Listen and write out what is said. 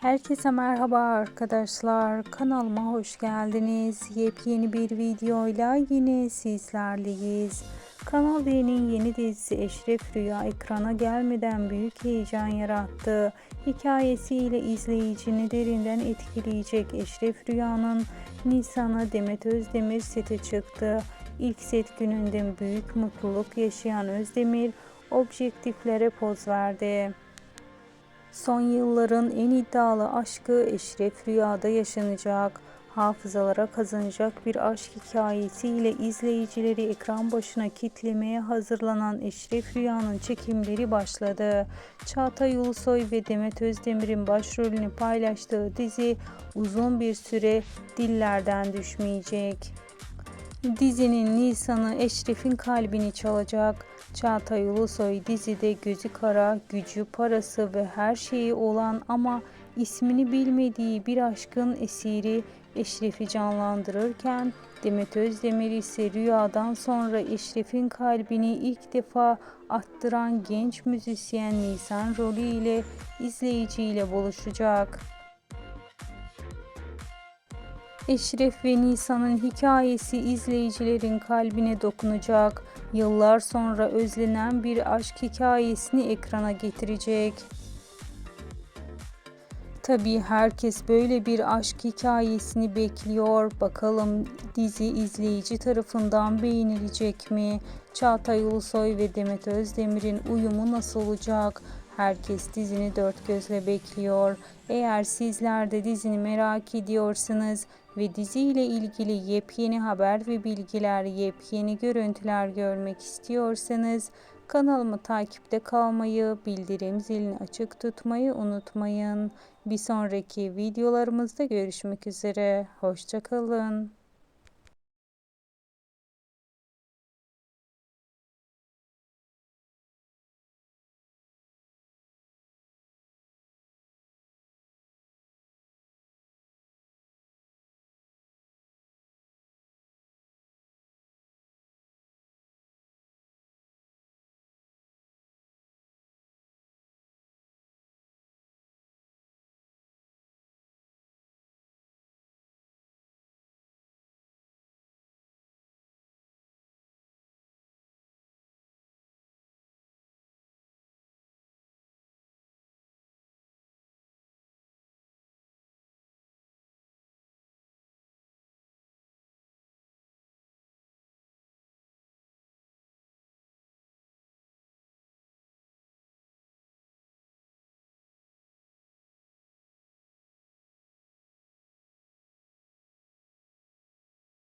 Herkese merhaba arkadaşlar. Kanalıma hoş geldiniz. Yepyeni bir videoyla yine sizlerleyiz. Kanal D'nin yeni dizisi Eşref Rüya ekrana gelmeden büyük heyecan yarattı. Hikayesiyle izleyicini derinden etkileyecek Eşref Rüya'nın Nisan'a Demet Özdemir sete çıktı. İlk set gününden büyük mutluluk yaşayan Özdemir objektiflere poz verdi. Son yılların en iddialı aşkı Eşref Rüya'da yaşanacak. Hafızalara kazanacak bir aşk hikayesiyle izleyicileri ekran başına kitlemeye hazırlanan Eşref Rüya'nın çekimleri başladı. Çağatay Ulusoy ve Demet Özdemir'in başrolünü paylaştığı dizi uzun bir süre dillerden düşmeyecek. Dizinin Nisan'ı Eşref'in kalbini çalacak. Çağatay Ulusoy dizide gözü kara, gücü, parası ve her şeyi olan ama ismini bilmediği bir aşkın esiri Eşref'i canlandırırken Demet Özdemir ise rüyadan sonra Eşref'in kalbini ilk defa attıran genç müzisyen Nisan rolüyle izleyiciyle buluşacak. Eşref ve Nisan'ın hikayesi izleyicilerin kalbine dokunacak. Yıllar sonra özlenen bir aşk hikayesini ekrana getirecek. Tabii herkes böyle bir aşk hikayesini bekliyor. Bakalım dizi izleyici tarafından beğenilecek mi? Çağatay Ulusoy ve Demet Özdemir'in uyumu nasıl olacak? Herkes dizini dört gözle bekliyor. Eğer sizler de dizini merak ediyorsanız ve diziyle ilgili yepyeni haber ve bilgiler, yepyeni görüntüler görmek istiyorsanız kanalımı takipte kalmayı, bildirim zilini açık tutmayı unutmayın. Bir sonraki videolarımızda görüşmek üzere. Hoşçakalın.